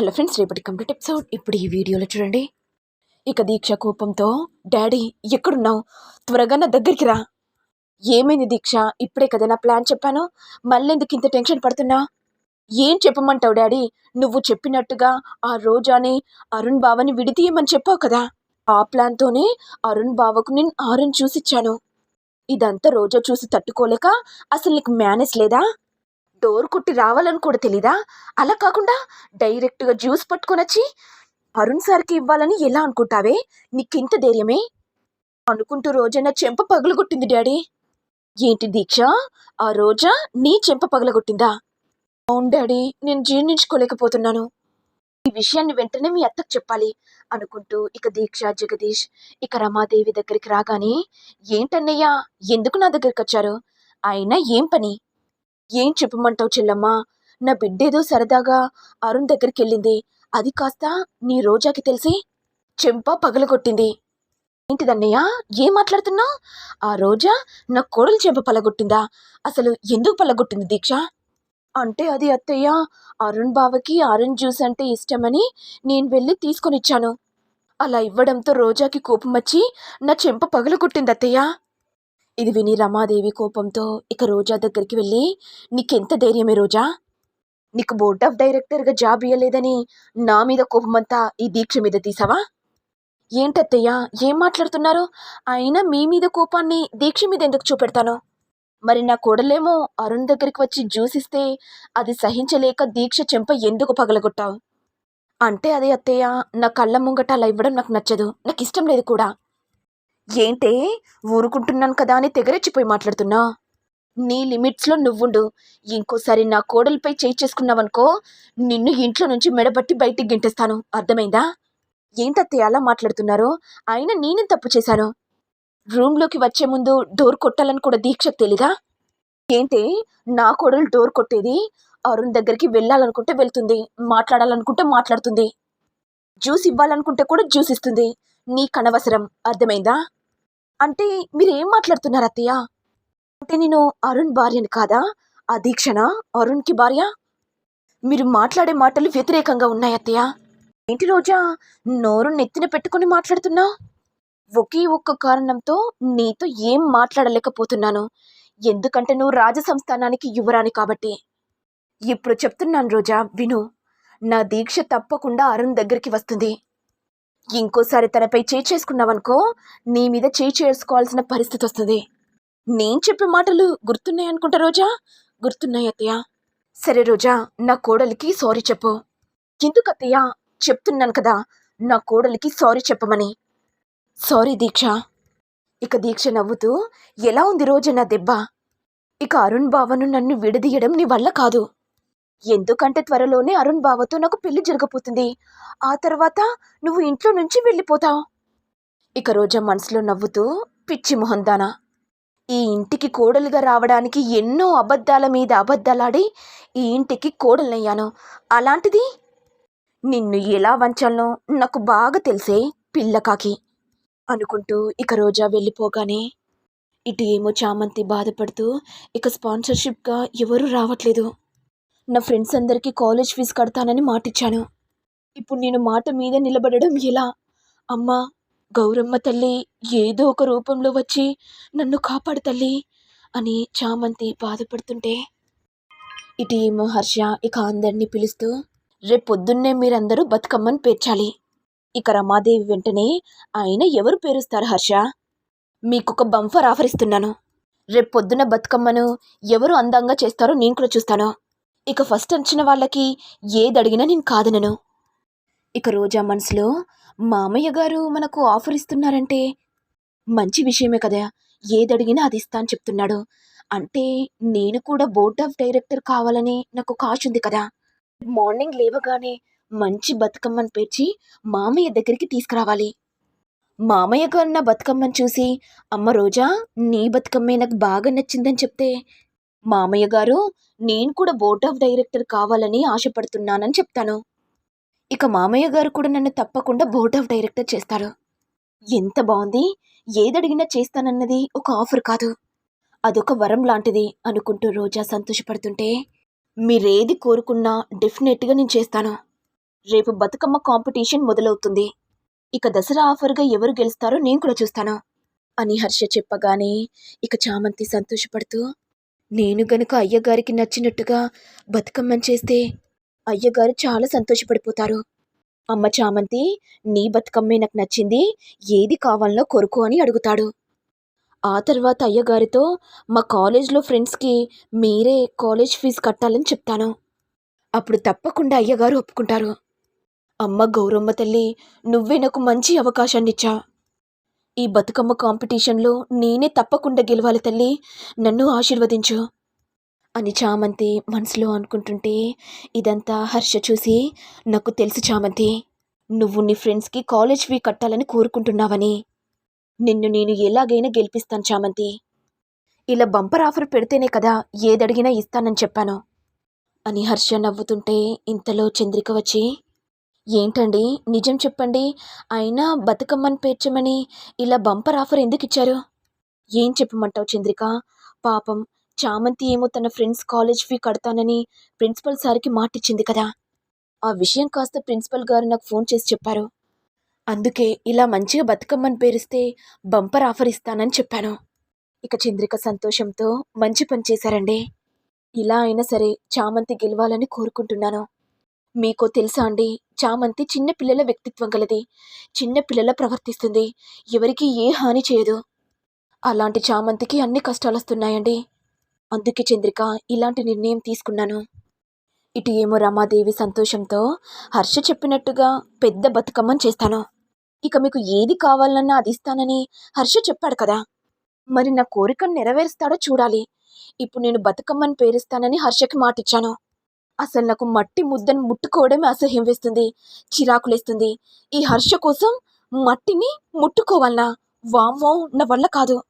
Hello friends రేపటి complete episode ఇప్పుడు ఈ వీడియోలో చూడండి. ఇక దీక్ష కోపంతో డాడీ ఎక్కడున్నావు? త్వరగా నా దగ్గరికి రా. ఏమైంది దీక్ష? ఇప్పుడే కదా నా ప్లాన్ చెప్పాను. మళ్ళీ ఎందుకు ఇంత టెన్షన్ పడుతున్నా? ఏం చెప్పమంటావు డాడీ? నువ్వు చెప్పినట్టుగా ఆ రోజాని అరుణ్ బావని విడితీయమని చెప్పావు కదా. ఆ ప్లాన్తోనే అరుణ్ బావకు నేను ఆరుణ్ చూసిచ్చాను. ఇదంతా రోజా చూసి తట్టుకోలేక అసలు నీకు మేనేజ్ లేదా? డోర్ కొట్టి రావాలని కూడా తెలీదా? అలా కాకుండా డైరెక్ట్గా జ్యూస్ పట్టుకొని వచ్చి అరుణ్ సార్కి ఇవ్వాలని ఎలా అనుకుంటావే? నీకింత ధైర్యమే? అనుకుంటూ రోజైనా చెంప పగులగొట్టింది డాడీ. ఏంటి దీక్ష? ఆ రోజా? నీ చెంప పగలగొట్టిందా? అవును డాడీ నేను జీర్ణించుకోలేకపోతున్నాను. ఈ విషయాన్ని వెంటనే మీ అత్తకు చెప్పాలి అనుకుంటూ ఇక దీక్ష జగదీష్ ఇక రమాదేవి దగ్గరికి రాగానే ఏంటన్నయ్యా? ఎందుకు నా దగ్గరికి వచ్చారు అయినా ఏం పని? ఏం చెప్పమంటావు చెల్లమ్మా? నా బిడ్డేదో సరదాగా అరుణ్ దగ్గరికి వెళ్ళింది అది కాస్త నీ రోజాకి తెలిసి చెంప పగలగొట్టింది. ఏంటిదన్నయ్య? ఏం మాట్లాడుతున్నావు? ఆ రోజా? నా కోడలు చెంప పలగొట్టిందా? అసలు ఎందుకు పలగొట్టింది దీక్ష? అంటే అది అత్తయ్య అరుణ్ బావకి ఆరెంజ్ జ్యూస్ అంటే ఇష్టమని నేను వెళ్ళి తీసుకొని ఇచ్చాను అలా ఇవ్వడంతో రోజాకి కోపం వచ్చి నా చెంప పగలగొట్టింది అత్తయ్య ఇది విని రమాదేవి కోపంతో ఇక రోజా దగ్గరికి వెళ్ళి నీకెంత ధైర్యమే రోజా? నీకు బోర్డ్ ఆఫ్ డైరెక్టర్గా జాబ్ ఇవ్వలేదని నా మీద కోపమంతా ఈ దీక్ష మీద తీసావా? ఏంటత్తయ్య ఏం మాట్లాడుతున్నారు? అయినా మీ మీద కోపాన్ని దీక్ష మీద ఎందుకు చూపెడతాను? మరి నా కోడలేమో అరుణ్ దగ్గరికి వచ్చి జ్యూస్ ఇస్తే అది సహించలేక దీక్ష చెంప ఎందుకు పగలగొట్టావు? అంటే అదే అత్తయ్య నా కళ్ళ ముంగట అలా ఇవ్వడం నాకు నచ్చదు. నాకు ఇష్టం లేదు కూడా. ఏంటే? ఊరుకుంటున్నాను కదా అని తెగరెచ్చిపోయి మాట్లాడుతున్నా. నీ లిమిట్స్లో నువ్వుండు. ఇంకోసారి నా కోడలిపై చేయి చేసుకున్నావనుకో నిన్ను ఇంట్లో నుంచి మెడబట్టి బయటికి గింటేస్తాను. అర్థమైందా? ఏంటత్తయ్య అలా మాట్లాడుతున్నారో? అయినా నేనేం తప్పు చేశాను? రూమ్లోకి వచ్చే ముందు డోర్ కొట్టాలని కూడా దీక్షకు తెలీదా? ఏంటి? నా కోడలు డోర్ కొట్టేది అరుణ్ దగ్గరికి వెళ్ళాలనుకుంటే వెళ్తుంది మాట్లాడాలనుకుంటే మాట్లాడుతుంది. జ్యూస్ ఇవ్వాలనుకుంటే కూడా జ్యూస్ ఇస్తుంది. నీ కనవసరం అర్థమైందా? అంటే మీరు ఏం మాట్లాడుతున్నారు అత్తయ్య? అంటే నేను అరుణ్ భార్యని కాదా? ఆ దీక్షణ అరుణ్కి భార్య? మీరు మాట్లాడే మాటలు వ్యతిరేకంగా ఉన్నాయి అత్తయ్య. ఏంటి రోజా? నోరు నెత్తిన పెట్టుకొని మాట్లాడుతున్నా? ఒకే ఒక్క కారణంతో నీతో ఏం మాట్లాడలేకపోతున్నాను. ఎందుకంటే నువ్వు రాజసంస్థానానికి యువరాని కాబట్టి. ఇప్పుడు చెప్తున్నాను రోజా విను. నా దీక్ష తప్పకుండా అరుణ్ దగ్గరికి వస్తుంది. ఇంకోసారి తనపై చేయి చేసుకున్నావనుకో నీ మీద చేయి చేసుకోవాల్సిన పరిస్థితి వస్తుంది. నేను చెప్పే మాటలు గుర్తున్నాయి అనుకుంటా రోజా? గుర్తున్నాయి అత్తయ్య. సరే రోజా నా కోడలికి సారీ చెప్పు. ఎందుకు అత్తయ్య? చెప్తున్నాను కదా నా కోడలికి సారీ చెప్పమని. సారీ దీక్ష. ఇక దీక్ష నవ్వుతూ ఎలా ఉంది రోజా నా దెబ్బ? ఇక అరుణ్ బావను నన్ను విడదీయడం నీ వల్ల కాదు. ఎందుకంటే త్వరలోనే అరుణ్ బావతో నాకు పెళ్ళి జరగబోతుంది. ఆ తర్వాత నువ్వు ఇంట్లో నుంచి వెళ్ళిపోతావు. ఇక రోజా మనసులో నవ్వుతూ పిచ్చి మొహందానా ఈ ఇంటికి కోడలుగా రావడానికి ఎన్నో అబద్ధాల మీద అబద్ధాలాడి ఈ ఇంటికి కోడలయ్యాను అలాంటిది నిన్ను ఎలా వంచాలనో నాకు బాగా తెలిసే పిల్లకాకి అనుకుంటూ ఇక రోజా వెళ్ళిపోగానే ఇటు ఏమో చామంతి బాధపడుతూ ఇక స్పాన్సర్షిప్గా ఎవరూ రావట్లేదు. నా ఫ్రెండ్స్ అందరికీ కాలేజ్ ఫీజు కడతానని మాటిచ్చాను. ఇప్పుడు నేను మాట మీద నిలబడడం ఎలా? అమ్మా గౌరమ్మ తల్లి ఏదో ఒక రూపంలో వచ్చి నన్ను కాపాడు తల్లి అని చామంతి బాధపడుతుంటే. ఇటు ఏమో హర్ష ఇక అందరినీ పిలుస్తూ రేపు పొద్దున్నే మీరందరూ బతుకమ్మని పేర్చాలి. ఇక రమాదేవి వెంటనే ఆయన ఎవరు పేరుస్తారు హర్ష? మీకు ఒక బంఫర్ ఆఫర్ ఇస్తున్నాను. రేపు పొద్దున బతుకమ్మను ఎవరు అందంగా చేస్తారో నేను కూడా చూస్తాను. ఇక ఫస్ట్ వచ్చిన వాళ్ళకి ఏది అడిగినా నేను కాదనను. ఇక రోజా మనసులో మామయ్య గారు మనకు ఆఫర్ ఇస్తున్నారంటే మంచి విషయమే కదా ఏది అడిగినా అది ఇస్తా అని చెప్తున్నాడు. అంటే నేను కూడా బోర్డ్ ఆఫ్ డైరెక్టర్ కావాలని నాకు కాష్ ఉంది కదా. మార్నింగ్ లేవగానే మంచి బతుకమ్మను పేర్చి మామయ్య దగ్గరికి తీసుకురావాలి. మామయ్య గారు నా బతుకమ్మను చూసి అమ్మ రోజా నీ బతుకమ్మే నాకు బాగా నచ్చిందని చెప్తే మామయ్య గారు నేను కూడా బోర్డ్ ఆఫ్ డైరెక్టర్ కావాలని ఆశపడుతున్నానని చెప్తాను. ఇక మామయ్య గారు కూడా నన్ను తప్పకుండా బోర్డ్ ఆఫ్ డైరెక్టర్ చేస్తారు. ఎంత బాగుంది ఏదడిగినా చేస్తానన్నది ఒక ఆఫర్ కాదు. అదొక వరం లాంటిది అనుకుంటూ రోజా సంతోషపడుతుంటే మీరేది కోరుకున్నా డెఫినెట్గా నేను చేస్తాను. రేపు బతుకమ్మ కాంపిటీషన్ మొదలవుతుంది. ఇక దసరా ఆఫర్గా ఎవరు గెలుస్తారో నేను కూడా చూస్తాను. అని హర్ష చెప్పగానే ఇక చామంతి సంతోషపడుతూ నేను గనుక అయ్యగారికి నచ్చినట్టుగా బతుకమ్మని చేస్తే అయ్యగారు చాలా సంతోషపడిపోతారు. అమ్మ చామంతి నీ బతుకమ్మే నాకు నచ్చింది ఏది కావాలనో కొరుకు అని అడుగుతాడు. ఆ తర్వాత అయ్యగారితో మా కాలేజ్లో ఫ్రెండ్స్కి మీరే కాలేజ్ ఫీజు కట్టాలని చెప్తాను. అప్పుడు తప్పకుండా అయ్యగారు ఒప్పుకుంటారు. అమ్మ గౌరమ్మ తల్లి నువ్వే నాకు మంచి అవకాశాన్ని ఇచ్చా. ఈ బతుకమ్మ కాంపిటీషన్లో నేనే తప్పకుండా గెలవాలి తల్లి. నన్ను ఆశీర్వదించు. అని చామంతి మనసులో అనుకుంటుంటే ఇదంతా హర్ష చూసి నాకు తెలుసు చామంతి. నువ్వు నీ ఫ్రెండ్స్కి కాలేజ్ ఫీ కట్టాలని కోరుకుంటున్నావని. నిన్ను నేను ఎలాగైనా గెలిపిస్తాను చామంతి. ఇలా బంపర్ ఆఫర్ పెడితేనే కదా ఏదడిగినా ఇస్తానని చెప్పాను. అని హర్ష నవ్వుతుంటే ఇంతలో చంద్రిక వచ్చి ఏంటండి? నిజం చెప్పండి. అయినా బతుకమ్మని పేర్చమని ఇలా బంపర్ ఆఫర్ ఎందుకు ఇచ్చారు? ఏం చెప్పమంటావు చంద్రిక? పాపం చామంతి ఏమో తన ఫ్రెండ్స్ కాలేజ్ ఫీ కడతానని ప్రిన్సిపల్ సార్కి మాటిచ్చింది కదా. ఆ విషయం కాస్త ప్రిన్సిపల్ గారు నాకు ఫోన్ చేసి చెప్పారు. అందుకే ఇలా మంచిగా బతుకమ్మని పేరిస్తే బంపర్ ఆఫర్ ఇస్తానని చెప్పాను. ఇక చంద్రిక సంతోషంతో మంచి పని చేశారండి. ఇలా అయినా సరే చామంతి గెలవాలని కోరుకుంటున్నాను. మీకు తెలుసా అండి? చామంతి చిన్న పిల్లల వ్యక్తిత్వం గలది. చిన్న పిల్లల ప్రవర్తిస్తుంది. ఎవరికి ఏ హాని చేయదు. అలాంటి చామంతికి అన్ని కష్టాలు వస్తున్నాయండి. అందుకే చంద్రిక ఇలాంటి నిర్ణయం తీసుకున్నాను. ఇటు ఏమో రమాదేవి సంతోషంతో హర్ష చెప్పినట్టుగా పెద్ద బతుకమ్మని చేస్తాను. ఇక మీకు ఏది కావాలన్నా అది ఇస్తానని హర్ష చెప్పాడు కదా. మరి నా కోరికను నెరవేరుస్తాడో చూడాలి. ఇప్పుడు నేను బతుకమ్మని పేరుస్తానని హర్షకి మాటిచ్చాను. అసలు నాకు మట్టి ముద్దను ముట్టుకోవడమే అసహ్యం వేస్తుంది చిరాకులేస్తుంది. ఈ హర్ష కోసం మట్టిని ముట్టుకోవాలనా? వామ్మో నా వల్ల కాదు.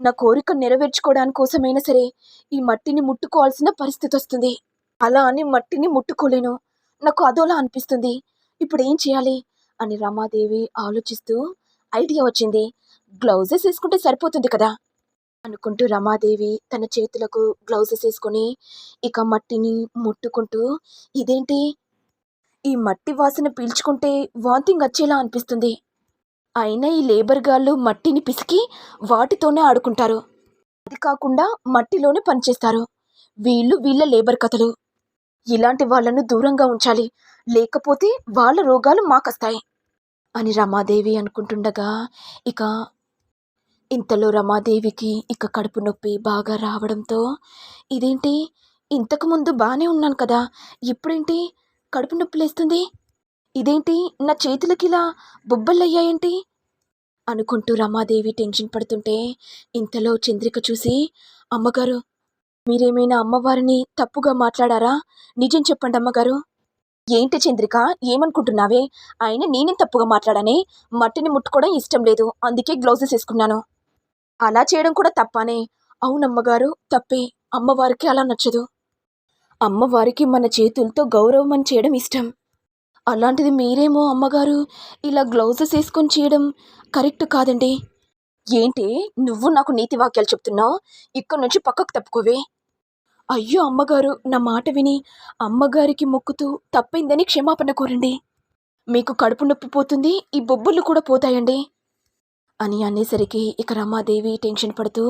నా కోరిక నెరవేర్చుకోవడానికి కోసమైనా సరే ఈ మట్టిని ముట్టుకోవాల్సిన పరిస్థితి వస్తుంది. అలా అని మట్టిని ముట్టుకోలేను. నాకు అదోలా అనిపిస్తుంది. ఇప్పుడు ఏం చేయాలి? అని రమాదేవి ఆలోచిస్తూ ఐడియా వచ్చింది. గ్లౌజెస్ వేసుకుంటే సరిపోతుంది కదా? అనుకుంటూ రమాదేవి తన చేతులకు గ్లౌజెస్ వేసుకొని ఇక మట్టిని ముట్టుకుంటూ ఇదేంటి? ఈ మట్టి వాసన పీల్చుకుంటే వాంతింగ్ వచ్చేలా అనిపిస్తుంది. అయినా ఈ లేబర్ గాళ్ళు మట్టిని పిసికి వాటితోనే ఆడుకుంటారు. అది కాకుండా మట్టిలోనే పనిచేస్తారు. వీళ్ళు వీళ్ళ లేబర్ కథలు. ఇలాంటి వాళ్ళను దూరంగా ఉంచాలి. లేకపోతే వాళ్ళ రోగాలు మాకొస్తాయి. అని రమాదేవి అనుకుంటుండగా ఇక ఇంతలో రమాదేవికి ఇక కడుపు నొప్పి బాగా రావడంతో ఇదేంటి? ఇంతకుముందు బాగానే ఉన్నాను కదా ఇప్పుడేంటి? కడుపు నొప్పి లేస్తుంది? ఇదేంటి? నా చేతులకి ఇలా బొబ్బళ్ళయ్యాయేంటి? అనుకుంటూ రమాదేవి టెన్షన్ పడుతుంటే ఇంతలో చంద్రిక చూసి అమ్మగారు మీరేమైనా అమ్మవారిని తప్పుగా మాట్లాడారా? నిజం చెప్పండి అమ్మగారు. ఏంటి చంద్రిక? ఏమనుకుంటున్నావే? ఆయన నేనేం తప్పుగా మాట్లాడానే? మట్టిని ముట్టుకోవడం ఇష్టం లేదు. అందుకే గ్లౌజెస్ వేసుకున్నాను. అలా చేయడం కూడా తప్పనే. అవునమ్మగారు తప్పే. అమ్మవారికి అలా నచ్చదు. అమ్మవారికి మన చేతులతో గౌరవం అని చేయడం ఇష్టం. అలాంటిది మీరేమో అమ్మగారు ఇలా గ్లౌజెస్ వేసుకొని చేయడం కరెక్ట్ కాదండి. ఏంటి? నువ్వు నాకు నీతి వాక్యాలు చెప్తున్నావు. ఇక్కడి నుంచి పక్కకు తప్పుకోవే. అయ్యో అమ్మగారు నా మాట విని అమ్మగారికి మొక్కుతూ తప్పైందని క్షమాపణ కోరండి. మీకు కడుపు నొప్పి పోతుంది ఈ బొబ్బులు కూడా పోతాయండి. అని అనేసరికి ఇక రమాదేవి టెన్షన్ పడుతూ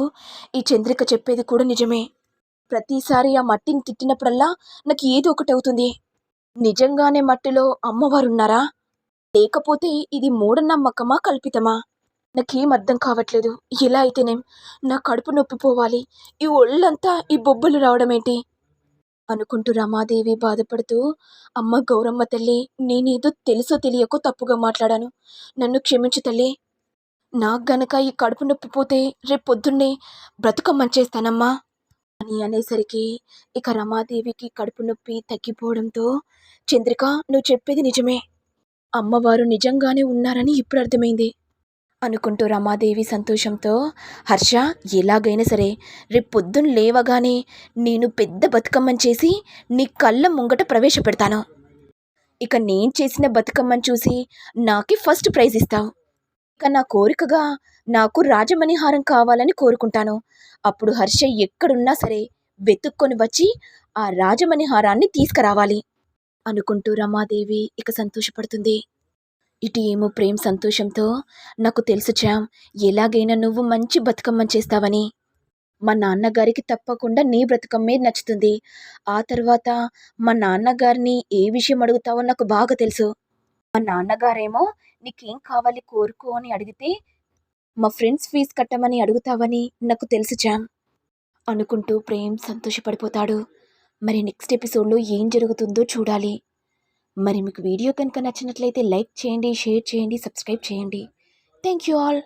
ఈ చంద్రిక చెప్పేది కూడా నిజమే. ప్రతిసారి ఆ మట్టిని తిట్టినప్పుడల్లా నాకు ఏదో ఒకటి అవుతుంది. నిజంగానే మట్టిలో అమ్మవారు ఉన్నారా లేకపోతే ఇది మూఢనమ్మకమా కల్పితమా? నాకేం అర్థం కావట్లేదు. ఎలా అయితేనేం నా కడుపు నొప్పి పోవాలి ఈ ఒళ్ళంతా ఈ బొబ్బలు రావడమేంటి? అనుకుంటూ రమాదేవి బాధపడుతూ అమ్మ గౌరమ్మ తల్లి నేనేదో తెలుసో తెలియకో తప్పుగా మాట్లాడాను. నన్ను క్షమించు తల్లి నాకు గనక ఈ కడుపు నొప్పి పోతే రేపు పొద్దున్నే బ్రతుకమ్మని చేస్తానమ్మా అని అనేసరికి ఇక రమాదేవికి కడుపు నొప్పి తగ్గిపోవడంతో చంద్రిక నువ్వు చెప్పేది నిజమే. అమ్మవారు నిజంగానే ఉన్నారని ఇప్పుడు అర్థమైంది అనుకుంటూ రమాదేవి సంతోషంతో హర్ష ఎలాగైనా సరే రేపు పొద్దున్న లేవగానే నేను పెద్ద బతుకమ్మని చేసి నీ కళ్ళ ముంగట ప్రవేశపెడతాను. ఇక నేను చేసిన బతుకమ్మని చూసి నాకే ఫస్ట్ ప్రైజ్ ఇస్తావు. ఇక నా కోరికగా నాకు రాజమణి హారం కావాలని కోరుకుంటాను. అప్పుడు హర్ష ఎక్కడున్నా సరే వెతుక్కొని వచ్చి ఆ రాజమణి హారాన్ని తీసుకురావాలి అనుకుంటూ రమాదేవి ఇక సంతోషపడుతుంది. ఇటు ఏమో ప్రేమ్ సంతోషంతో నాకు తెలుసు చామ్ ఎలాగైనా నువ్వు మంచి బతుకమ్మ చేస్తావని. మా నాన్నగారికి తప్పకుండా నీ బ్రతుకమ్మే నచ్చుతుంది. ఆ తర్వాత మా నాన్నగారిని ఏ విషయం అడుగుతావో నాకు బాగా తెలుసు. మా నాన్నగారేమో నీకేం కావాలి కోరుకో అని అడిగితే మా ఫ్రెండ్స్ ఫీజు కట్టమని అడుగుతావని నాకు తెలుసు జామ్ అనుకుంటూ ప్రేమ్ సంతోషపడిపోతాడు. మరి నెక్స్ట్ ఎపిసోడ్లో ఏం జరుగుతుందో చూడాలి. మరి మీకు వీడియో కనుక నచ్చినట్లయితే లైక్ చేయండి షేర్ చేయండి సబ్స్క్రైబ్ చేయండి. Thank you all.